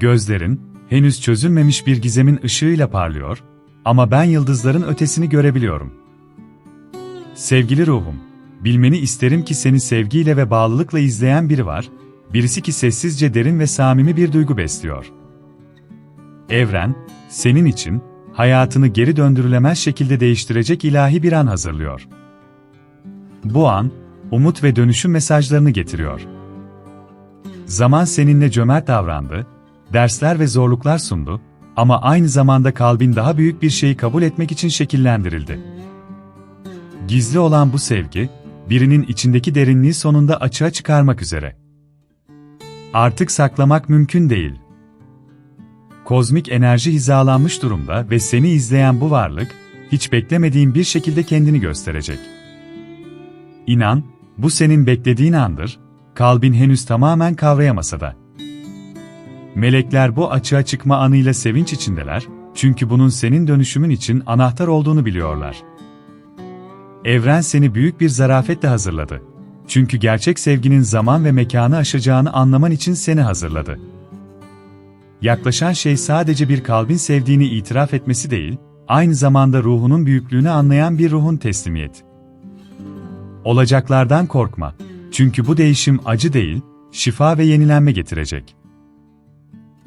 Gözlerin, henüz çözülmemiş bir gizemin ışığıyla parlıyor ama ben yıldızların ötesini görebiliyorum. Sevgili ruhum, bilmeni isterim ki seni sevgiyle ve bağlılıkla izleyen biri var, birisi ki sessizce derin ve samimi bir duygu besliyor. Evren, senin için, hayatını geri döndürülemez şekilde değiştirecek ilahi bir an hazırlıyor. Bu an, umut ve dönüşüm mesajlarını getiriyor. Zaman seninle cömert davrandı, dersler ve zorluklar sundu ama aynı zamanda kalbin daha büyük bir şeyi kabul etmek için şekillendirildi. Gizli olan bu sevgi, birinin içindeki derinliği sonunda açığa çıkarmak üzere. Artık saklamak mümkün değil. Kozmik enerji hizalanmış durumda ve seni izleyen bu varlık, hiç beklemediğin bir şekilde kendini gösterecek. İnan, bu senin beklediğin andır, kalbin henüz tamamen kavrayamasa da. Melekler bu açığa çıkma anıyla sevinç içindeler, çünkü bunun senin dönüşümün için anahtar olduğunu biliyorlar. Evren seni büyük bir zarafetle hazırladı. Çünkü gerçek sevginin zaman ve mekanı aşacağını anlaman için seni hazırladı. Yaklaşan şey sadece bir kalbin sevdiğini itiraf etmesi değil, aynı zamanda ruhunun büyüklüğünü anlayan bir ruhun teslimiyet. Olacaklardan korkma. Çünkü bu değişim acı değil, şifa ve yenilenme getirecek.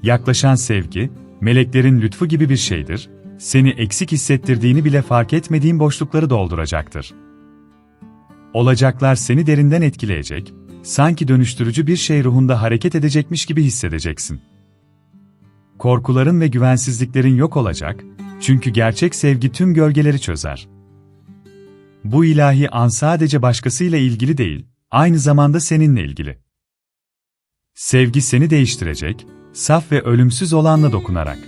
Yaklaşan sevgi, meleklerin lütfu gibi bir şeydir, seni eksik hissettirdiğini bile fark etmediğin boşlukları dolduracaktır. Olacaklar seni derinden etkileyecek, sanki dönüştürücü bir şey ruhunda hareket edecekmiş gibi hissedeceksin. Korkuların ve güvensizliklerin yok olacak, çünkü gerçek sevgi tüm gölgeleri çözer. Bu ilahi an sadece başkasıyla ilgili değil, aynı zamanda seninle ilgili. Sevgi seni değiştirecek, saf ve ölümsüz olanla dokunarak.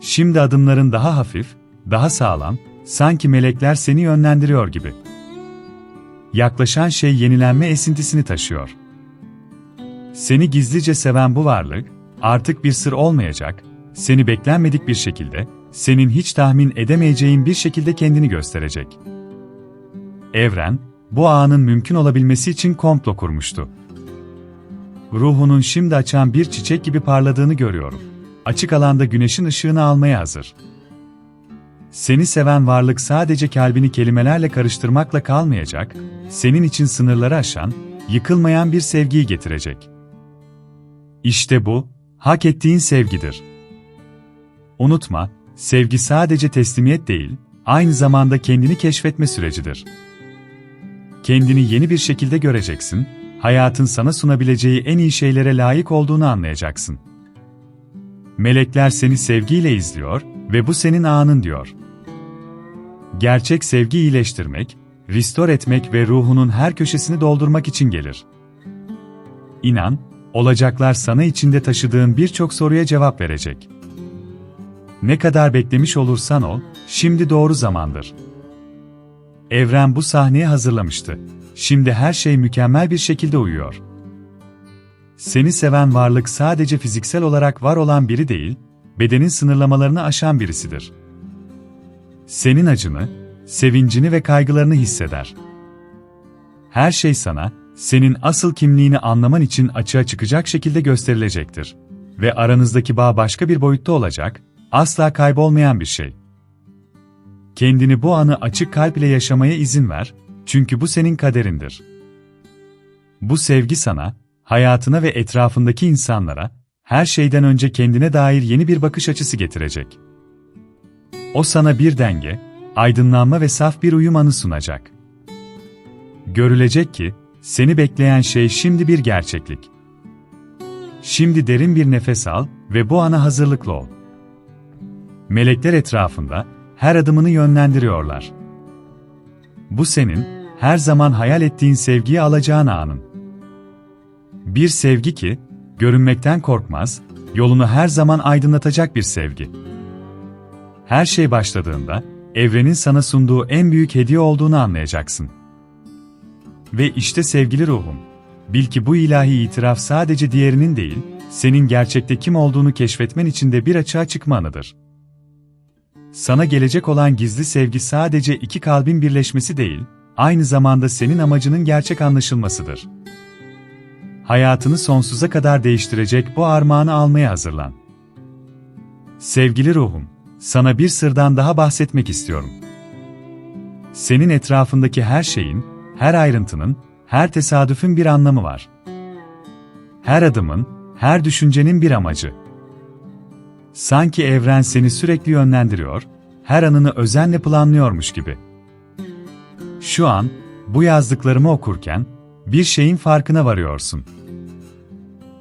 Şimdi adımların daha hafif, daha sağlam, sanki melekler seni yönlendiriyor gibi. Yaklaşan şey yenilenme esintisini taşıyor. Seni gizlice seven bu varlık, artık bir sır olmayacak, seni beklenmedik bir şekilde, senin hiç tahmin edemeyeceğin bir şekilde kendini gösterecek. Evren, bu anın mümkün olabilmesi için komplo kurmuştu. Ruhunun şimdi açan bir çiçek gibi parladığını görüyorum. Açık alanda güneşin ışığını almaya hazır. Seni seven varlık sadece kalbini kelimelerle karıştırmakla kalmayacak, senin için sınırları aşan, yıkılmayan bir sevgiyi getirecek. İşte bu, hak ettiğin sevgidir. Unutma, sevgi sadece teslimiyet değil, aynı zamanda kendini keşfetme sürecidir. Kendini yeni bir şekilde göreceksin, hayatın sana sunabileceği en iyi şeylere layık olduğunu anlayacaksın. Melekler seni sevgiyle izliyor ve bu senin anın diyor. Gerçek sevgi iyileştirmek, restore etmek ve ruhunun her köşesini doldurmak için gelir. İnan, olacaklar sana içinde taşıdığın birçok soruya cevap verecek. Ne kadar beklemiş olursan ol, şimdi doğru zamandır. Evren bu sahneyi hazırlamıştı. Şimdi her şey mükemmel bir şekilde uyuyor. Seni seven varlık sadece fiziksel olarak var olan biri değil, bedenin sınırlamalarını aşan birisidir. Senin acını, sevincini ve kaygılarını hisseder. Her şey sana, senin asıl kimliğini anlaman için açığa çıkacak şekilde gösterilecektir. Ve aranızdaki bağ başka bir boyutta olacak, asla kaybolmayan bir şey. Kendini bu anı açık kalp ile yaşamaya izin ver, çünkü bu senin kaderindir. Bu sevgi sana, hayatına ve etrafındaki insanlara, her şeyden önce kendine dair yeni bir bakış açısı getirecek. O sana bir denge, aydınlanma ve saf bir uyum anı sunacak. Görülecek ki, seni bekleyen şey şimdi bir gerçeklik. Şimdi derin bir nefes al ve bu ana hazırlıklı ol. Melekler etrafında, her adımını yönlendiriyorlar. Bu senin, her zaman hayal ettiğin sevgiyi alacağın anın. Bir sevgi ki, görünmekten korkmaz, yolunu her zaman aydınlatacak bir sevgi. Her şey başladığında, evrenin sana sunduğu en büyük hediye olduğunu anlayacaksın. Ve işte sevgili ruhum, bil ki bu ilahi itiraf sadece diğerinin değil, senin gerçekte kim olduğunu keşfetmen için de bir açığa çıkma anıdır. Sana gelecek olan gizli sevgi sadece iki kalbin birleşmesi değil, aynı zamanda senin amacının gerçek anlaşılmasıdır. hayatını sonsuza kadar değiştirecek bu armağanı almaya hazırlan. Sevgili ruhum, sana bir sırdan daha bahsetmek istiyorum. Senin etrafındaki her şeyin, her ayrıntının, her tesadüfün bir anlamı var. Her adımın, her düşüncenin bir amacı. Sanki evren seni sürekli yönlendiriyor, her anını özenle planlıyormuş gibi. Şu an, bu yazdıklarımı okurken, bir şeyin farkına varıyorsun.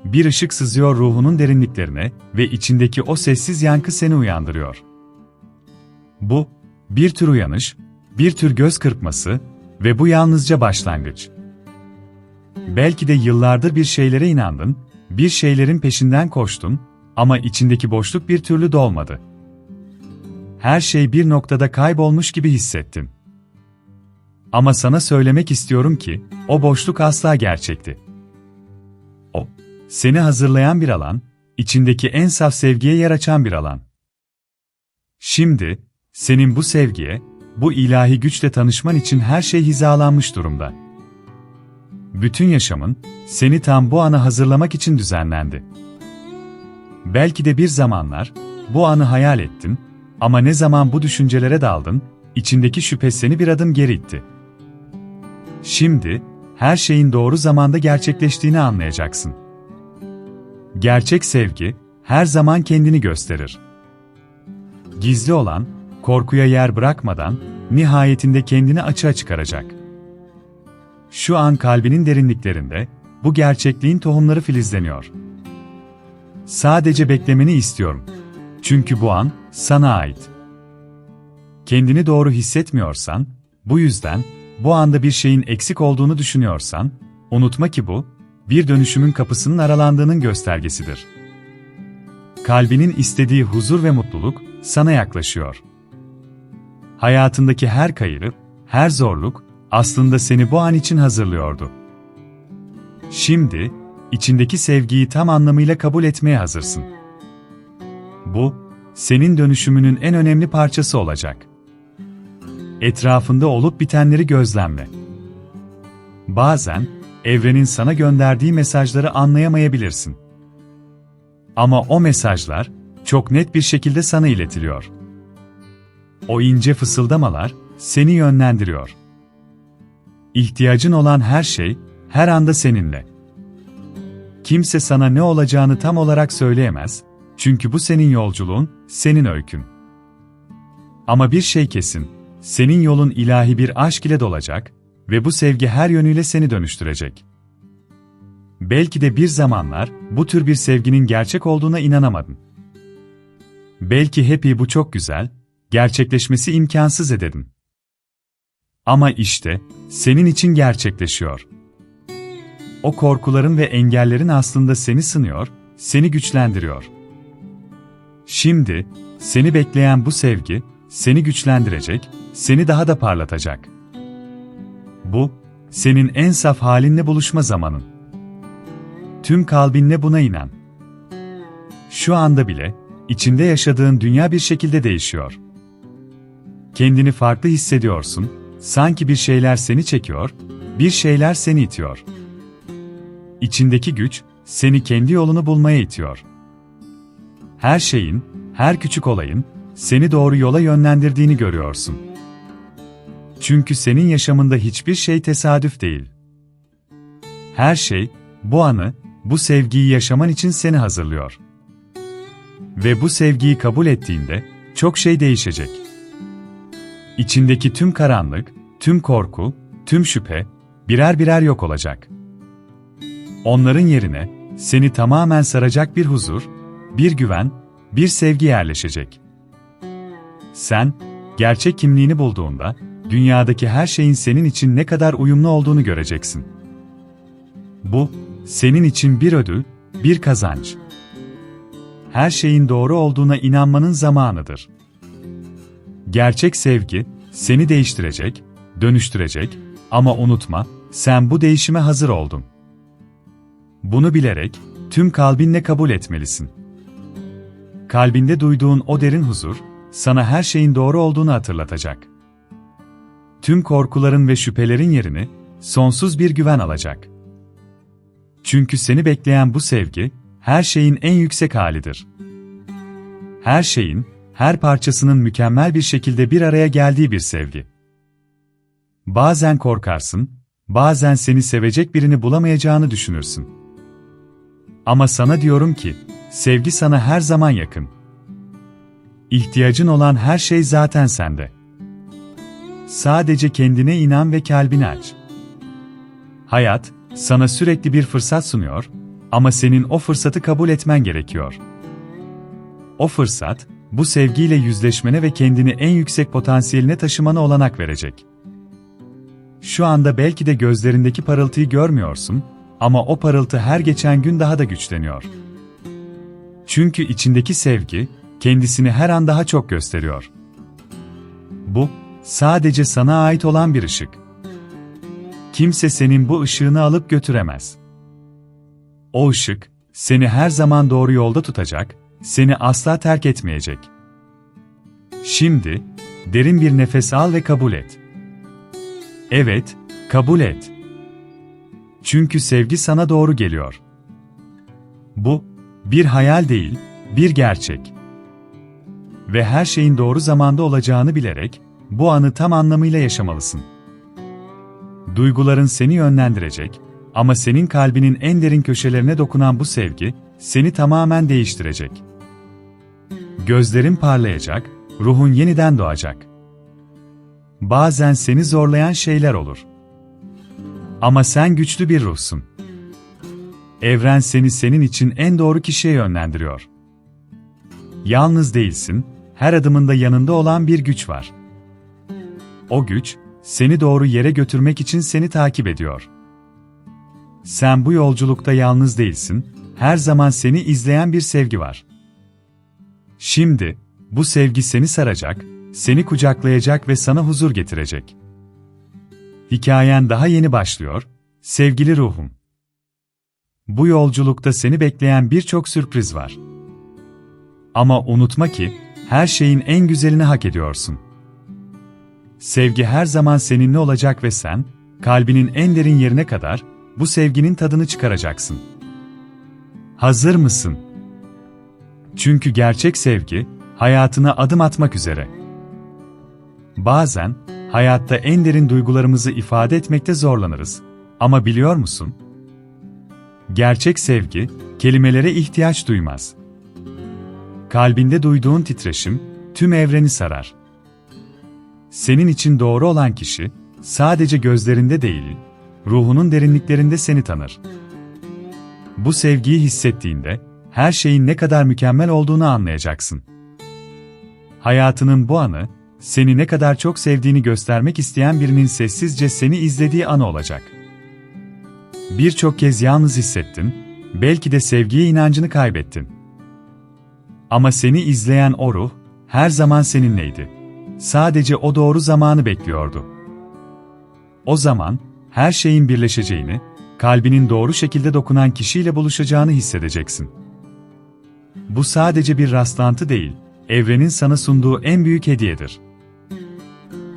Bir ışık sızıyor ruhunun derinliklerine ve içindeki o sessiz yankı seni uyandırıyor. Bu, bir tür uyanış, bir tür göz kırpması ve bu yalnızca başlangıç. Belki de yıllardır bir şeylere inandın, bir şeylerin peşinden koştun ama içindeki boşluk bir türlü dolmadı. Her şey bir noktada kaybolmuş gibi hissettin. Ama sana söylemek istiyorum ki, o boşluk asla gerçekti. O, seni hazırlayan bir alan, içindeki en saf sevgiye yer açan bir alan. Şimdi, senin bu sevgiye, bu ilahi güçle tanışman için her şey hizalanmış durumda. Bütün yaşamın, seni tam bu ana hazırlamak için düzenlendi. Belki de bir zamanlar, bu anı hayal ettin, ama ne zaman bu düşüncelere daldın, içindeki şüphe seni bir adım geri itti. Şimdi, her şeyin doğru zamanda gerçekleştiğini anlayacaksın. Gerçek sevgi, her zaman kendini gösterir. Gizli olan, korkuya yer bırakmadan, nihayetinde kendini açığa çıkaracak. Şu an kalbinin derinliklerinde, bu gerçekliğin tohumları filizleniyor. Sadece beklemeni istiyorum. Çünkü bu an, sana ait. Kendini doğru hissetmiyorsan, bu yüzden, bu anda bir şeyin eksik olduğunu düşünüyorsan, unutma ki bu, bir dönüşümün kapısının aralandığının göstergesidir. Kalbinin istediği huzur ve mutluluk, sana yaklaşıyor. Hayatındaki her kayırıp, her zorluk, aslında seni bu an için hazırlıyordu. Şimdi, içindeki sevgiyi tam anlamıyla kabul etmeye hazırsın. Bu, senin dönüşümünün en önemli parçası olacak. Etrafında olup bitenleri gözlemle. Bazen, evrenin sana gönderdiği mesajları anlayamayabilirsin. Ama o mesajlar, çok net bir şekilde sana iletiliyor. O ince fısıldamalar, seni yönlendiriyor. İhtiyacın olan her şey, her anda seninle. Kimse sana ne olacağını tam olarak söyleyemez, çünkü bu senin yolculuğun, senin öykün. Ama bir şey kesin, senin yolun ilahi bir aşk ile dolacak ve bu sevgi her yönüyle seni dönüştürecek. Belki de bir zamanlar bu tür bir sevginin gerçek olduğuna inanamadın. Belki hep bu çok güzel, gerçekleşmesi imkansız ededin. Ama işte, senin için gerçekleşiyor. O korkuların ve engellerin aslında seni sınıyor, seni güçlendiriyor. Şimdi, seni bekleyen bu sevgi, seni güçlendirecek, seni daha da parlatacak. Bu, senin en saf halinle buluşma zamanın. Tüm kalbinle buna inan. Şu anda bile, içinde yaşadığın dünya bir şekilde değişiyor. Kendini farklı hissediyorsun, sanki bir şeyler seni çekiyor, bir şeyler seni itiyor. İçindeki güç, seni kendi yolunu bulmaya itiyor. Her şeyin, her küçük olayın, seni doğru yola yönlendirdiğini görüyorsun. Çünkü senin yaşamında hiçbir şey tesadüf değil. Her şey, bu anı, bu sevgiyi yaşaman için seni hazırlıyor. Ve bu sevgiyi kabul ettiğinde, çok şey değişecek. İçindeki tüm karanlık, tüm korku, tüm şüphe, birer birer yok olacak. Onların yerine, seni tamamen saracak bir huzur, bir güven, bir sevgi yerleşecek. Sen, gerçek kimliğini bulduğunda, dünyadaki her şeyin senin için ne kadar uyumlu olduğunu göreceksin. Bu, senin için bir ödül, bir kazanç. Her şeyin doğru olduğuna inanmanın zamanıdır. Gerçek sevgi, seni değiştirecek, dönüştürecek ama unutma, sen bu değişime hazır oldun. Bunu bilerek, tüm kalbinle kabul etmelisin. Kalbinde duyduğun o derin huzur, sana her şeyin doğru olduğunu hatırlatacak. Tüm korkuların ve şüphelerin yerini, sonsuz bir güven alacak. Çünkü seni bekleyen bu sevgi, her şeyin en yüksek halidir. Her şeyin, her parçasının mükemmel bir şekilde bir araya geldiği bir sevgi. Bazen korkarsın, bazen seni sevecek birini bulamayacağını düşünürsün. Ama sana diyorum ki, sevgi sana her zaman yakın. İhtiyacın olan her şey zaten sende. Sadece kendine inan ve kalbini aç. Hayat, sana sürekli bir fırsat sunuyor ama senin o fırsatı kabul etmen gerekiyor. O fırsat, bu sevgiyle yüzleşmene ve kendini en yüksek potansiyeline taşımana olanak verecek. Şu anda belki de gözlerindeki parıltıyı görmüyorsun ama o parıltı her geçen gün daha da güçleniyor. Çünkü içindeki sevgi, kendisini her an daha çok gösteriyor. Bu, sadece sana ait olan bir ışık. Kimse senin bu ışığını alıp götüremez. O ışık, seni her zaman doğru yolda tutacak, seni asla terk etmeyecek. Şimdi, derin bir nefes al ve kabul et. Evet, kabul et. Çünkü sevgi sana doğru geliyor. Bu, bir hayal değil, bir gerçek. Ve her şeyin doğru zamanda olacağını bilerek, bu anı tam anlamıyla yaşamalısın. Duyguların seni yönlendirecek ama senin kalbinin en derin köşelerine dokunan bu sevgi, seni tamamen değiştirecek. Gözlerin parlayacak, ruhun yeniden doğacak. Bazen seni zorlayan şeyler olur. Ama sen güçlü bir ruhsun. Evren seni senin için en doğru kişiye yönlendiriyor. Yalnız değilsin, her adımında yanında olan bir güç var. O güç, seni doğru yere götürmek için seni takip ediyor. Sen bu yolculukta yalnız değilsin, her zaman seni izleyen bir sevgi var. Şimdi, bu sevgi seni saracak, seni kucaklayacak ve sana huzur getirecek. Hikayen daha yeni başlıyor, sevgili ruhum. Bu yolculukta seni bekleyen birçok sürpriz var. Ama unutma ki, her şeyin en güzelini hak ediyorsun. Sevgi her zaman seninle olacak ve sen, kalbinin en derin yerine kadar, bu sevginin tadını çıkaracaksın. Hazır mısın? Çünkü gerçek sevgi, hayatına adım atmak üzere. Bazen, hayatta en derin duygularımızı ifade etmekte zorlanırız. Ama biliyor musun? Gerçek sevgi, kelimelere ihtiyaç duymaz. Kalbinde duyduğun titreşim, tüm evreni sarar. Senin için doğru olan kişi, sadece gözlerinde değil, ruhunun derinliklerinde seni tanır. Bu sevgiyi hissettiğinde, her şeyin ne kadar mükemmel olduğunu anlayacaksın. Hayatının bu anı, seni ne kadar çok sevdiğini göstermek isteyen birinin sessizce seni izlediği anı olacak. Birçok kez yalnız hissettin, belki de sevgiye inancını kaybettin. Ama seni izleyen o ruh, her zaman seninleydi. Sadece o doğru zamanı bekliyordu. O zaman, her şeyin birleşeceğini, kalbinin doğru şekilde dokunan kişiyle buluşacağını hissedeceksin. Bu sadece bir rastlantı değil, evrenin sana sunduğu en büyük hediyedir.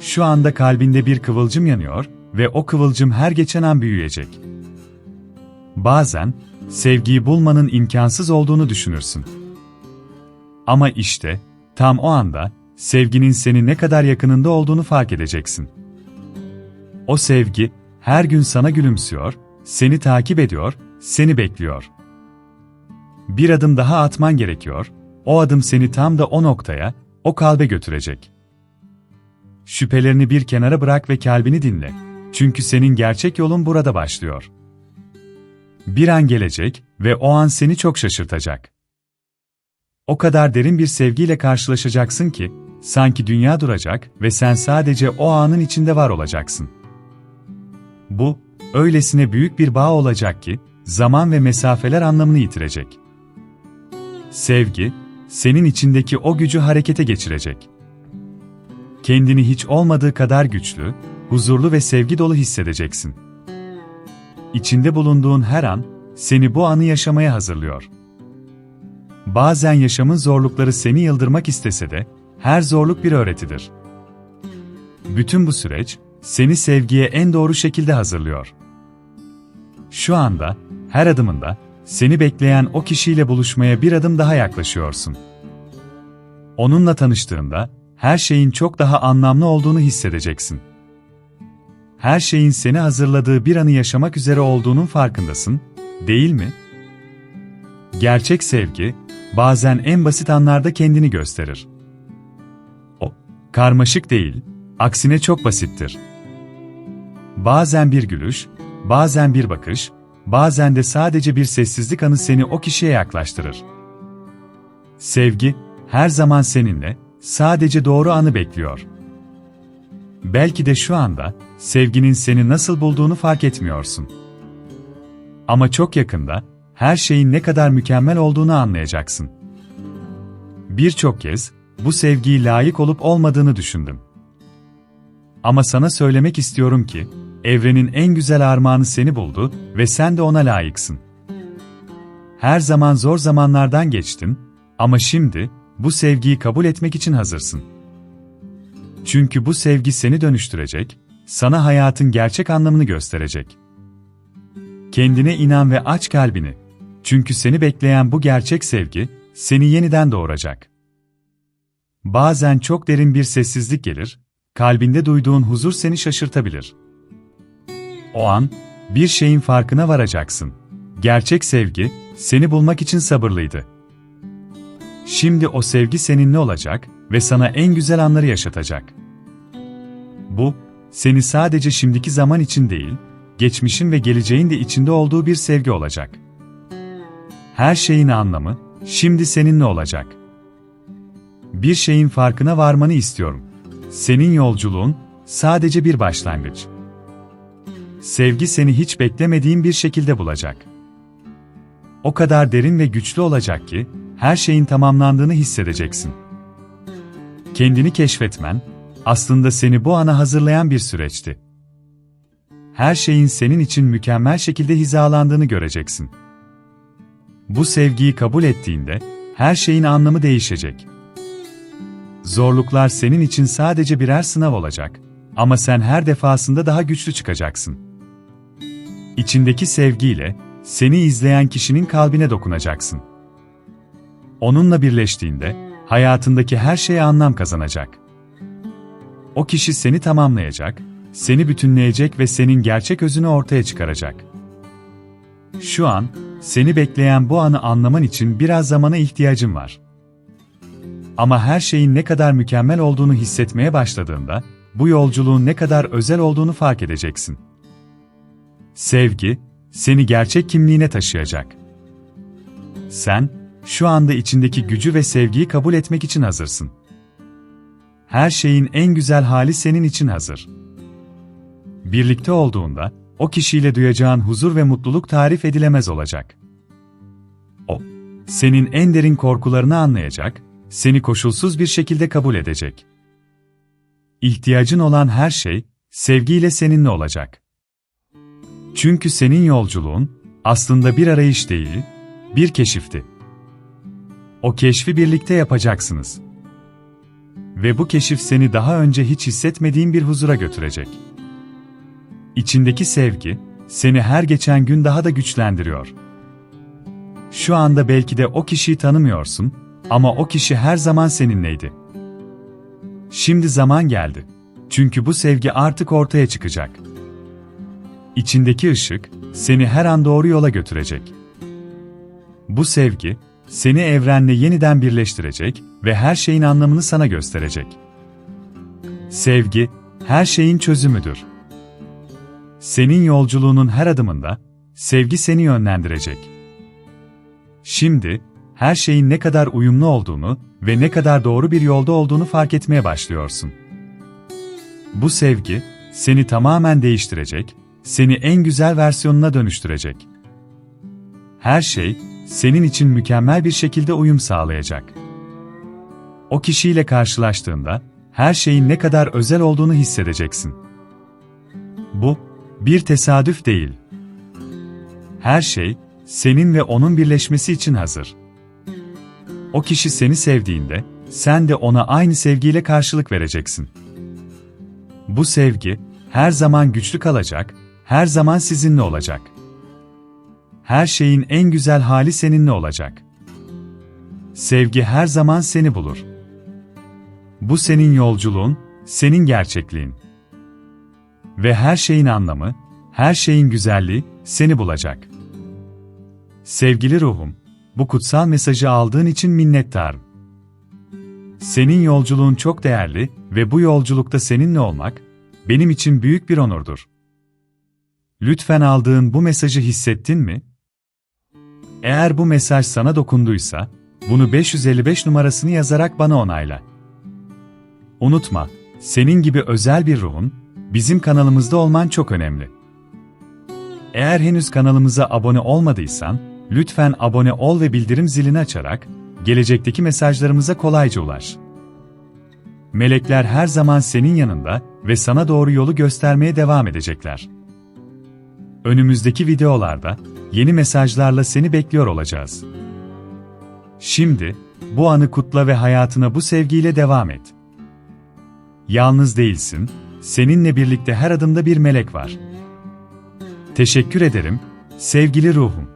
Şu anda kalbinde bir kıvılcım yanıyor ve o kıvılcım her geçen an büyüyecek. Bazen, sevgiyi bulmanın imkansız olduğunu düşünürsün. Ama işte, tam o anda, sevginin senin ne kadar yakınında olduğunu fark edeceksin. O sevgi, her gün sana gülümsüyor, seni takip ediyor, seni bekliyor. Bir adım daha atman gerekiyor, o adım seni tam da o noktaya, o kalbe götürecek. Şüphelerini bir kenara bırak ve kalbini dinle. Çünkü senin gerçek yolun burada başlıyor. Bir an gelecek ve o an seni çok şaşırtacak. O kadar derin bir sevgiyle karşılaşacaksın ki, sanki dünya duracak ve sen sadece o anın içinde var olacaksın. Bu, öylesine büyük bir bağ olacak ki, zaman ve mesafeler anlamını yitirecek. Sevgi, senin içindeki o gücü harekete geçirecek. Kendini hiç olmadığı kadar güçlü, huzurlu ve sevgi dolu hissedeceksin. İçinde bulunduğun her an, seni bu anı yaşamaya hazırlıyor. Bazen yaşamın zorlukları seni yıldırmak istese de, her zorluk bir öğretidir. Bütün bu süreç, seni sevgiye en doğru şekilde hazırlıyor. Şu anda, her adımında seni bekleyen o kişiyle buluşmaya bir adım daha yaklaşıyorsun. Onunla tanıştığında her şeyin çok daha anlamlı olduğunu hissedeceksin. Her şeyin seni hazırladığı bir anı yaşamak üzere olduğunun farkındasın, değil mi? Gerçek sevgi bazen en basit anlarda kendini gösterir. O karmaşık değil, aksine çok basittir. Bazen bir gülüş, bazen bir bakış, bazen de sadece bir sessizlik anı seni o kişiye yaklaştırır. Sevgi, her zaman seninle, sadece doğru anı bekliyor. Belki de şu anda, sevginin seni nasıl bulduğunu fark etmiyorsun. Ama çok yakında, her şeyin ne kadar mükemmel olduğunu anlayacaksın. Birçok kez, bu sevgiyi layık olup olmadığını düşündüm. Ama sana söylemek istiyorum ki, evrenin en güzel armağanı seni buldu ve sen de ona layıksın. Her zaman zor zamanlardan geçtin ama şimdi bu sevgiyi kabul etmek için hazırsın. Çünkü bu sevgi seni dönüştürecek, sana hayatın gerçek anlamını gösterecek. Kendine inan ve aç kalbini. Çünkü seni bekleyen bu gerçek sevgi seni yeniden doğuracak. Bazen çok derin bir sessizlik gelir, kalbinde duyduğun huzur seni şaşırtabilir. O an, bir şeyin farkına varacaksın. Gerçek sevgi, seni bulmak için sabırlıydı. Şimdi o sevgi seninle olacak ve sana en güzel anları yaşatacak. Bu, seni sadece şimdiki zaman için değil, geçmişin ve geleceğin de içinde olduğu bir sevgi olacak. Her şeyin anlamı, şimdi seninle olacak. Bir şeyin farkına varmanı istiyorum. Senin yolculuğun, sadece bir başlangıç. Sevgi seni hiç beklemediğin bir şekilde bulacak. O kadar derin ve güçlü olacak ki, her şeyin tamamlandığını hissedeceksin. Kendini keşfetmen, aslında seni bu ana hazırlayan bir süreçti. Her şeyin senin için mükemmel şekilde hizalandığını göreceksin. Bu sevgiyi kabul ettiğinde, her şeyin anlamı değişecek. Zorluklar senin için sadece birer sınav olacak ama sen her defasında daha güçlü çıkacaksın. İçindeki sevgiyle seni izleyen kişinin kalbine dokunacaksın. Onunla birleştiğinde hayatındaki her şeye anlam kazanacak. O kişi seni tamamlayacak, seni bütünleyecek ve senin gerçek özünü ortaya çıkaracak. Şu an seni bekleyen bu anı anlaman için biraz zamana ihtiyacın var. Ama her şeyin ne kadar mükemmel olduğunu hissetmeye başladığında, bu yolculuğun ne kadar özel olduğunu fark edeceksin. Sevgi, seni gerçek kimliğine taşıyacak. Sen, şu anda içindeki gücü ve sevgiyi kabul etmek için hazırsın. Her şeyin en güzel hali senin için hazır. Birlikte olduğunda, o kişiyle duyacağın huzur ve mutluluk tarif edilemez olacak. O, senin en derin korkularını anlayacak, seni koşulsuz bir şekilde kabul edecek. İhtiyacın olan her şey, sevgiyle seninle olacak. Çünkü senin yolculuğun, aslında bir arayış değil, bir keşifti. O keşfi birlikte yapacaksınız. Ve bu keşif seni daha önce hiç hissetmediğin bir huzura götürecek. İçindeki sevgi, seni her geçen gün daha da güçlendiriyor. Şu anda belki de o kişiyi tanımıyorsun ama o kişi her zaman seninleydi. Şimdi zaman geldi. Çünkü bu sevgi artık ortaya çıkacak. İçindeki ışık, seni her an doğru yola götürecek. Bu sevgi, seni evrenle yeniden birleştirecek ve her şeyin anlamını sana gösterecek. Sevgi, her şeyin çözümüdür. Senin yolculuğunun her adımında, sevgi seni yönlendirecek. Şimdi, her şeyin ne kadar uyumlu olduğunu ve ne kadar doğru bir yolda olduğunu fark etmeye başlıyorsun. Bu sevgi, seni tamamen değiştirecek, seni en güzel versiyonuna dönüştürecek. Her şey, senin için mükemmel bir şekilde uyum sağlayacak. O kişiyle karşılaştığında, her şeyin ne kadar özel olduğunu hissedeceksin. Bu, bir tesadüf değil. Her şey, senin ve onun birleşmesi için hazır. O kişi seni sevdiğinde, sen de ona aynı sevgiyle karşılık vereceksin. Bu sevgi, her zaman güçlü kalacak, her zaman sizinle olacak. her şeyin en güzel hali seninle olacak. Sevgi her zaman seni bulur. Bu senin yolculuğun, senin gerçekliğin. Ve her şeyin anlamı, her şeyin güzelliği seni bulacak. Sevgili ruhum, bu kutsal mesajı aldığın için minnettarım. Senin yolculuğun çok değerli ve bu yolculukta seninle olmak benim için büyük bir onurdur. Lütfen aldığın bu mesajı hissettin mi? Eğer bu mesaj sana dokunduysa, bunu 555 numarasını yazarak bana onayla. Unutma, senin gibi özel bir ruhun, bizim kanalımızda olman çok önemli. Eğer henüz kanalımıza abone olmadıysan, lütfen abone ol ve bildirim zilini açarak, gelecekteki mesajlarımıza kolayca ulaş. Melekler her zaman senin yanında ve sana doğru yolu göstermeye devam edecekler. Önümüzdeki videolarda yeni mesajlarla seni bekliyor olacağız. Şimdi bu anı kutla ve hayatına bu sevgiyle devam et. Yalnız değilsin, seninle birlikte her adımda bir melek var. Teşekkür ederim, sevgili ruhum.